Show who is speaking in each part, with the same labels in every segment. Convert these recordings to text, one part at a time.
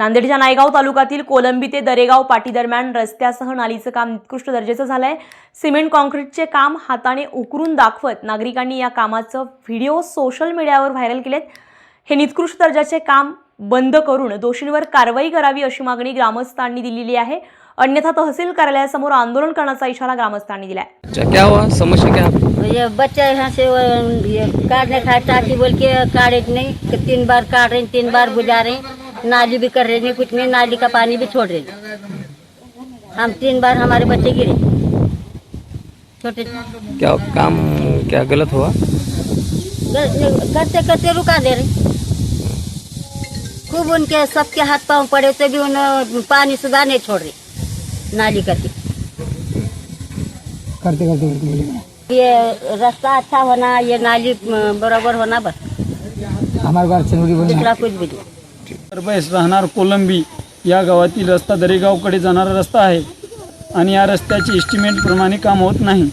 Speaker 1: नांदेडच्या नायगाव तालुक्यातील कोलंबी ते दरेगाव पाटी दरम्यान रस्त्यासह नालीचं काम निकृष्ट दर्जाचं झालंय. सिमेंट कॉन्क्रीटचे काम हाताने उकरून दाखवत नागरिकांनी या कामाचं व्हिडिओ सोशल मीडियावर व्हायरल केलेत. हे निकृष्ट दर्जाचे काम बंद करून दोषींवर कारवाई करावी अशी मागणी ग्रामस्थांनी दिलेली आहे. अन्यथा तहसील कार्यालयासमोर आंदोलन करण्याचा इशारा ग्रामस्थांनी दिलाय.
Speaker 2: अच्छा क्या हुआ? समस्या क्या
Speaker 3: ये बच्चा यहाँ से वो, ये काटने खाए टाटी बोल के नहीं तीन बार काट रहे हैं, तीन बार बुझा रहे हैं, नाली भी कर रहे नहीं कुछ नहीं नाली का पानी भी छोड़ रहे हैं। हम तीन बार हमारे बच्चे गिरे। छोटे
Speaker 2: क्या काम क्या गलत हुआ?
Speaker 3: करते करते रुका दे रहे। खूब उनके सबके हाथ पाँव पड़े तो भी उन पानी सुधा नहीं छोड़ रही नाली करके।
Speaker 4: करते करते करते
Speaker 3: ये रास्ता अच्छा होना ये नाली बराबर होना बस।
Speaker 4: हमारे
Speaker 3: दूसरा कुछ भी। नहीं
Speaker 5: सरबैस राहणार कोलंबी या गावातील रस्ता दरेगावकडे जाणारा रस्ता आहे आणि या रस्त्याचे इस्टिमेटप्रमाणे काम होत नाही.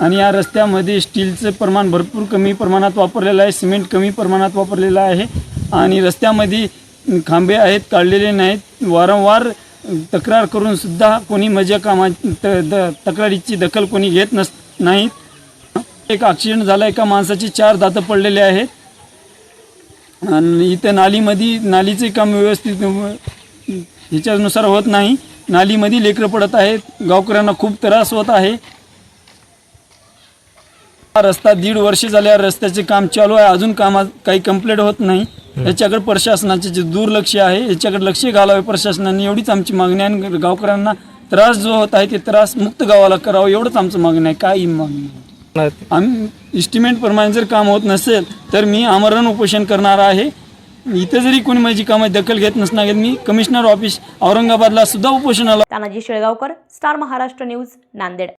Speaker 5: आणि या रस्त्यामध्ये स्टीलचं प्रमाण भरपूर कमी प्रमाणात वापरलेलं आहे सिमेंट कमी प्रमाणात वापरलेलं आहे आणि रस्त्यामध्ये खांबे आहेत काढलेले नाहीत. वारंवार तक्रार करूनसुद्धा कोणी मजा कामा त द तक्रारीची दखल कोणी घेत नस नाहीत. एक ॲक्सिडेंट झाला एका माणसाचे चार दातं पडलेले आहेत. आणि इथं नालीमध्ये नालीचे काम व्यवस्थित ह्याच्यानुसार होत नाही. नालीमध्ये लेकरं पडत आहेत. गावकऱ्यांना खूप त्रास होत आहे. हा रस्ता दीड वर्ष झाले या रस्त्याचे काम चालू आहे. अजून कामात काही कंप्लीट होत नाही. याच्याकडे प्रशासनाचे जे दुर्लक्ष आहे याच्याकडे लक्ष घालावे प्रशासनाने. एवढीच आमची मागणी आहे गावकऱ्यांना त्रास जो होत आहे ते त्रास मुक्त गावाला करावं. एवढंच आमचं मागणी आहे. काही मागणी आम्ही इस्टिमेट प्रमाणे जर काम होत नसेल तर मी आमरण उपोषण करणार आहे. इथं जरी कोणी माझी कामात दखल घेत नसणार मी कमिशनर ऑफिस औरंगाबादला सुद्धा उपोषणाला
Speaker 1: तानाजी शेळगावकर स्टार महाराष्ट्र न्यूज नांदेड.